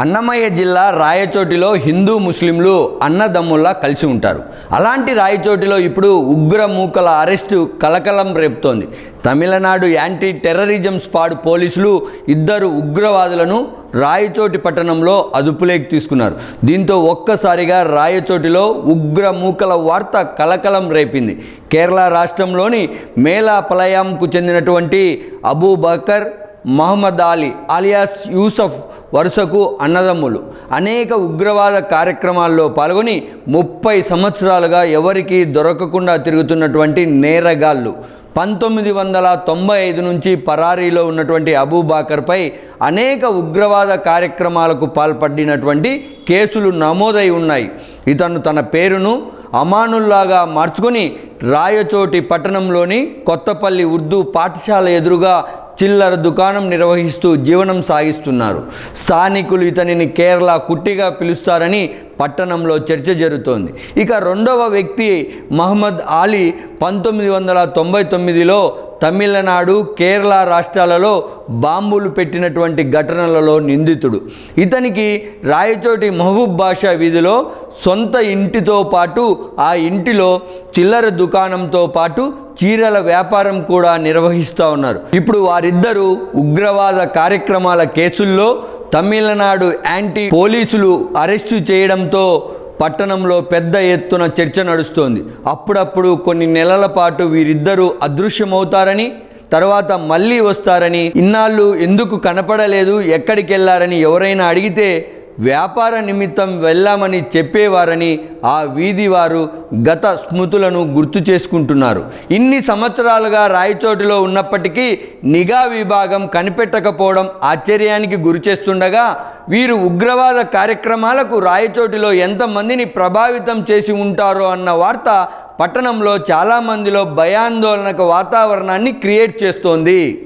అన్నమయ్య జిల్లా రాయచోటిలో హిందూ ముస్లింలు అన్నదమ్ముల్లా కలిసి ఉంటారు. అలాంటి రాయచోటిలో ఇప్పుడు ఉగ్ర మూకల అరెస్టు కలకలం రేపుతోంది. తమిళనాడు యాంటీ టెర్రరిజం స్పాడ్ పోలీసులు ఇద్దరు ఉగ్రవాదులను రాయచోటి పట్టణంలో అదుపులోకి తీసుకున్నారు. దీంతో ఒక్కసారిగా రాయచోటిలో ఉగ్ర మూకల వార్త కలకలం రేపింది. కేరళ రాష్ట్రంలోని మేలాపలయాంకు చెందినటువంటి అబూబకర్ మహమ్మద్ అలీ అలియాస్ యూసఫ్ వరుసకు అన్నదమ్ములు. అనేక ఉగ్రవాద కార్యక్రమాల్లో పాల్గొని ముప్పై సంవత్సరాలుగా ఎవరికీ దొరకకుండా తిరుగుతున్నటువంటి నేరగాళ్ళు. పంతొమ్మిది వందల తొంభై ఐదు నుంచి పరారీలో ఉన్నటువంటి అబూబాకర్పై అనేక ఉగ్రవాద కార్యక్రమాలకు పాల్పడినటువంటి కేసులు నమోదై ఉన్నాయి. ఇతను తన పేరును అమానుల్లాగా మార్చుకొని రాయచోటి పట్టణంలోని కొత్తపల్లి ఉర్దూ పాఠశాల ఎదురుగా చిల్లర దుకాణం నిర్వహిస్తూ జీవనం సాగిస్తున్నారు. స్థానికులు ఇతనిని కేరళ కుట్టిగా పిలుస్తారని పట్టణంలో చర్చ జరుగుతోంది. ఇక రెండవ వ్యక్తి మహమ్మద్ ఆలీ పంతొమ్మిది వందల తొంభై తొమ్మిదిలో తమిళనాడు కేరళ రాష్ట్రాలలో బాంబులు పెట్టినటువంటి ఘటనలలో నిందితుడు. ఇతనికి రాయచోటి మహబూబ్ బాషా వీధిలో సొంత ఇంటితో పాటు ఆ ఇంటిలో చిల్లర దుకాణంతో పాటు చీరల వ్యాపారం కూడా నిర్వహిస్తూ ఉన్నారు. ఇప్పుడు వారిద్దరూ ఉగ్రవాద కార్యక్రమాల కేసుల్లో తమిళనాడు యాంటీ పోలీసులు అరెస్టు చేయడంతో పట్టణంలో పెద్ద ఎత్తున చర్చ నడుస్తోంది. అప్పుడప్పుడు కొన్ని నెలల పాటు వీరిద్దరూ అదృశ్యమవుతారని తర్వాత మళ్ళీ వస్తారని ఇన్నాళ్ళు ఎందుకు కనపడలేదు ఎక్కడికి వెళ్ళారని ఎవరైనా అడిగితే వ్యాపార నిమిత్తం వెళ్ళామని చెప్పేవారని ఆ వీధి వారు గత స్మృతులను గుర్తు చేసుకుంటున్నారు. ఇన్ని సంవత్సరాలుగా రాయచోటిలో ఉన్నప్పటికీ నిఘా విభాగం కనిపెట్టకపోవడం ఆశ్చర్యానికి గురిచేస్తుండగా వీరు ఉగ్రవాద కార్యక్రమాలకు రాయచోటిలో ఎంతమందిని ప్రభావితం చేసి ఉంటారో అన్న వార్త పట్టణంలో చాలామందిలో భయాందోళనక వాతావరణాన్ని క్రియేట్ చేస్తోంది.